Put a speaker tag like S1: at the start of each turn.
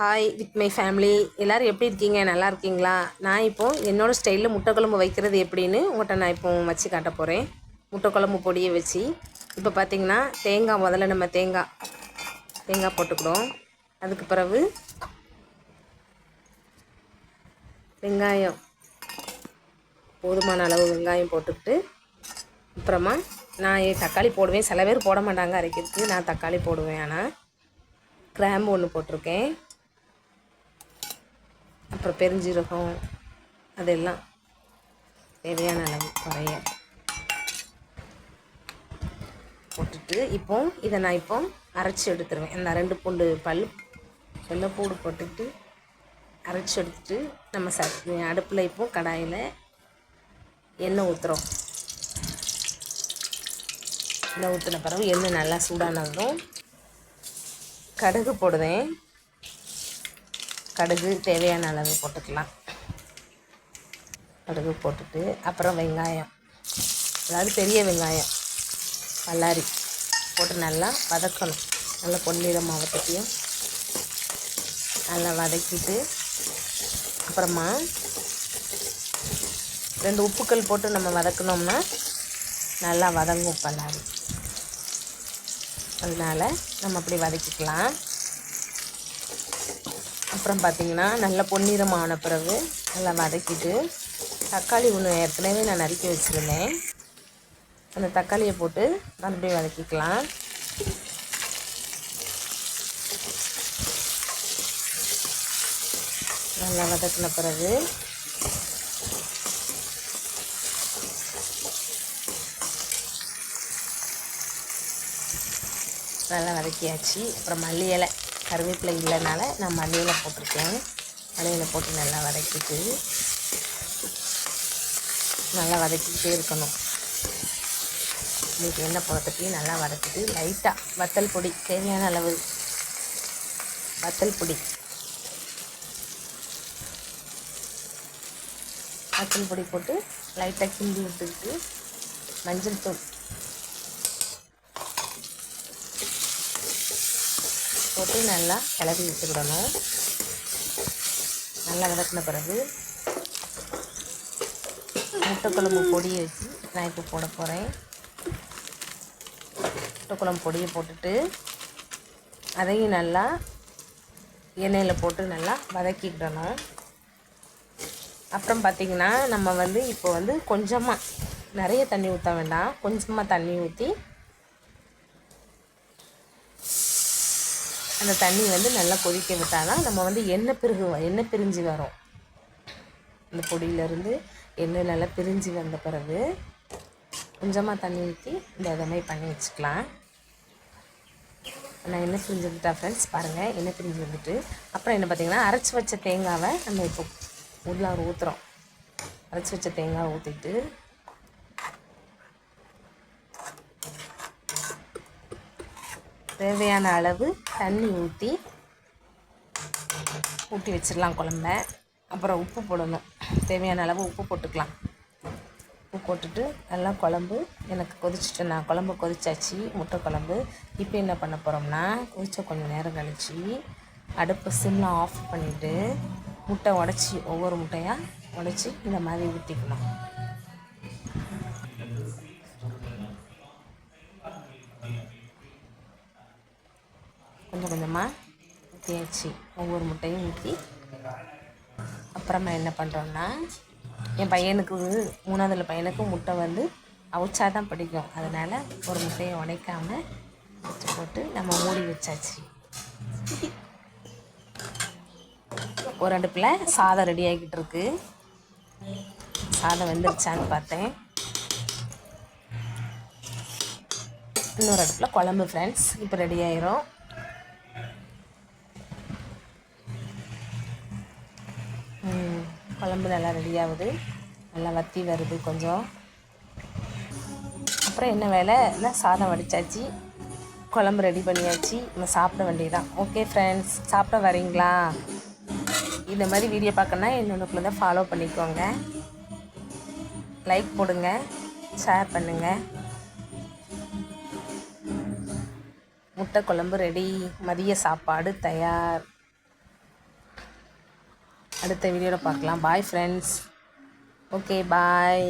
S1: hi with my family எல்லோரும் எப்படி இருக்கீங்க நல்லா இருக்கீங்களா நான் இப்போ என்னோடய ஸ்டைலில் முட்டை குழம்பு வைக்கிறது எப்படின்னு உங்கள்கிட்ட நான் இப்போ வச்சு காட்ட போகிறேன் முட்டை குழம்பு பொடியை வச்சு இப்போ பார்த்திங்கன்னா தேங்காய் முதல்ல நம்ம தேங்காய் தேங்காய் போட்டுக்கிறோம் அதுக்கு பிறகு வெங்காயம் போதுமான அளவு வெங்காயம் போட்டுக்கிட்டு அப்புறமா நான் தக்காளி போடுவேன் சில பேர் போட மாட்டாங்க அரைக்கிறதுக்கு நான் தக்காளி போடுவேன் ஆனால் கிராம்பு ஒன்று போட்டிருக்கேன் அப்புறம் பெருஞ்சீரகம் அதெல்லாம் தேவையான அளவு குறைய போட்டுட்டு இப்போ இதை நான் இப்போ அரைச்சி எடுத்துருவேன் இந்த ரெண்டு பூண்டு பல் வெள்ளைப்பூடு போட்டுட்டு அரைச்சி எடுத்துட்டு நம்ம ச அடுப்பில் இப்போ கடாயில் எண்ணெய் ஊற்றுறோம் எண்ணெய் ஊற்றின பிறகு எண்ணெய் நல்லா சூடானதும் கடுகு போடுவேன் கடுகு தேவையான அளவு போட்டுக்கலாம் கடுகு போட்டுட்டு அப்புறம் வெங்காயம் அதாவது பெரிய வெங்காயம் பல்லாரி போட்டு நல்லா வதக்கணும் நல்லா பொன்னிற மாவட்டத்தையும் நல்லா வதக்கிட்டு அப்புறமா ரெண்டு உப்புக்கள் போட்டு நம்ம வதக்கினோம்னா நல்லா வதங்கும் பல்லாரி அதனால் நம்ம அப்படி வதக்கிக்கலாம் அப்புறம் பார்த்திங்கன்னா நல்லா பொன்னிறமான பிறகு நல்லா வதக்கிட்டு தக்காளி ஒன்று ஏற்கனவே நான் நறுக்கி வச்சுருந்தேன் அந்த தக்காளியை போட்டு மறுபடியும் வதக்கிக்கலாம் நல்லா வதக்கின பிறகு நல்லா வதக்கியாச்சு அப்புறம் மல்லி இலை கருவேப்பிலை இல்லைனால நான் மல்லியில் போட்டிருக்கேன் மல்லியில் போட்டு நல்லா வதக்கிட்டு நல்லா வதக்கிக்கிட்டே இருக்கணும் இன்றைக்கி எண்ணெய் பழத்தையும் நல்லா வதக்கிட்டு லைட்டாக வத்தல் பொடி தேவையான அளவு வத்தல் பொடி வத்தல் பொடி போட்டு லைட்டாக கிண்டி விட்டுக்கிட்டு மஞ்சள் தூள் போட்டு நல்லா கிளவி விட்டுக்கிடணும் நல்லா வதக்கின பிறகு முட்டைக்குழம்பு பொடியை வச்சு நான் இப்போ போட போகிறேன் முட்டைக்குழம்பு பொடியை போட்டுட்டு அதையும் நல்லா எண்ணெயில் போட்டு நல்லா வதக்கிக்கிடணும் அப்புறம் பார்த்திங்கன்னா நம்ம வந்து இப்போ வந்து கொஞ்சமாக நிறைய தண்ணி ஊற்ற வேண்டாம் கொஞ்சமாக தண்ணி ஊற்றி அந்த தண்ணி வந்து நல்லா கொதிக்க விட்டால் தான் நம்ம வந்து எண்ணெய் பிரிகு எண்ணெய் பிரிஞ்சு வரும் அந்த பொடியிலேருந்து எண்ணெய் நல்லா பிரிஞ்சு வந்த பிறகு கொஞ்சமாக தண்ணி ஊற்றி இந்த இதை மாதிரி பண்ணி வச்சுக்கலாம் நான் எண்ணெய் பிரிஞ்சு வந்துட்டா ஃப்ரெண்ட்ஸ் பாருங்கள் எண்ணெய் பிரிஞ்சு வந்துட்டு அப்புறம் என்ன பார்த்திங்கன்னா அரைச்சி வச்ச தேங்காவை நம்ம இப்போ உள்ளார ஊற்றுறோம் அரைச்சி வச்ச தேங்காய் ஊற்றிட்டு தேவையான அளவு தண்ணி ஊற்றி ஊற்றி வச்சிடலாம் குழம்ப அப்புறம் உப்பு போடணும் தேவையான அளவு உப்பு போட்டுக்கலாம் உப்பு போட்டுட்டு நல்லா குழம்பு எனக்கு கொதிச்சுட்டு நான் குழம்பு கொதிச்சாச்சு முட்டை குழம்பு இப்போ என்ன பண்ண போகிறோம்னா கொதிச்ச கொஞ்சம் நேரம் கழித்து அடுப்பு சிம்லாம் ஆஃப் பண்ணிவிட்டு முட்டை உடச்சி ஒவ்வொரு முட்டையாக உடச்சி இந்த மாதிரி ஊற்றிக்கணும் கொஞ்சம் கொஞ்சமாக ஊற்றியாச்சு ஒவ்வொரு முட்டையும் ஊற்றி அப்புறமா என்ன பண்ணுறோன்னா என் பையனுக்கு மூணாவதுல பையனுக்கு முட்டை வந்து அவிச்சா தான் பிடிக்கும் அதனால் ஒரு முட்டையை உடைக்காமல் வச்சு போட்டு நம்ம மூடி வச்சாச்சு ஒரு அடுப்பில் சாதம் ரெடி ஆகிக்கிட்டு இருக்கு சாதம் வந்துருச்சான்னு பார்த்தேன் இன்னொரு அடுப்பில் குழம்பு ஃப்ரெண்ட்ஸ் இப்போ ரெடி ஆயிரும் குழம்பு நல்லா ரெடி ஆகுது நல்லா வத்தி வருது கொஞ்சம் அப்புறம் என்ன வேலை நான் சாதம் வடித்தாச்சு குழம்பு ரெடி பண்ணியாச்சு நம்ம சாப்பிட வேண்டியதான் ஓகே ஃப்ரெண்ட்ஸ் சாப்பிட வரீங்களா இந்த மாதிரி வீடியோ பார்க்கணுன்னா என்னோட தான் ஃபாலோ பண்ணிக்கோங்க லைக் போடுங்க ஷேர் பண்ணுங்கள் முட்டை குழம்பு ரெடி மதிய சாப்பாடு தயார் அடுத்த வீடியோவில் பார்க்கலாம் பாய் ஃப்ரெண்ட்ஸ் ஓகே பாய்